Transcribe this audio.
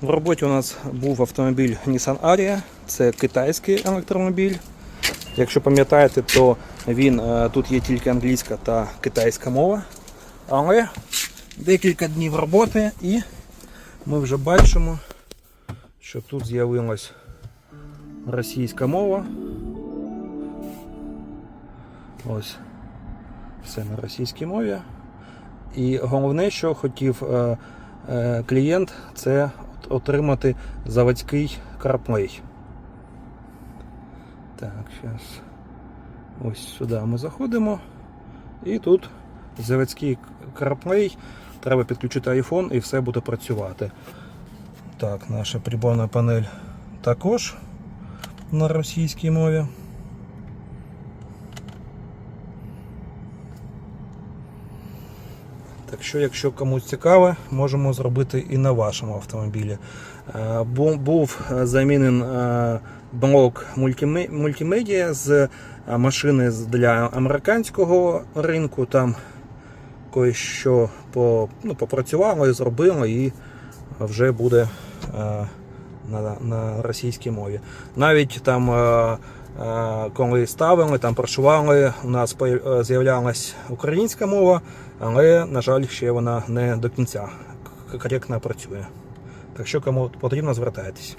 В роботі у нас був автомобіль Nissan Aria, це китайський електромобіль. Якщо пам'ятаєте, то він е, тут є тільки англійська та китайська мова. Але декілька днів роботи і ми вже бачимо, що тут з'явилась російська мова. Ось все на російській мові. І головне, що хотів е, е, клієнт, це отримати заводський CarPlay. Так, зараз. Ось сюди ми заходимо. І тут заводський CarPlay. Треба підключити iPhone і все буде працювати. Так, наша приборна панель також на російській мові. Так що, якщо комусь цікаве, можемо зробити і на вашому автомобілі. Е, Був е, замінен е, блок мультиме- мультимедіа з машини для американського ринку. Там кое-що ну, попрацювало і зробило, і вже буде на, на російській мові. Навіть там, коли ставили, там прошивали, у нас е, з'являлась українська мова, але, на жаль, ще вона не до кінця коректно працює. Так що кому потрібно, звертайтесь.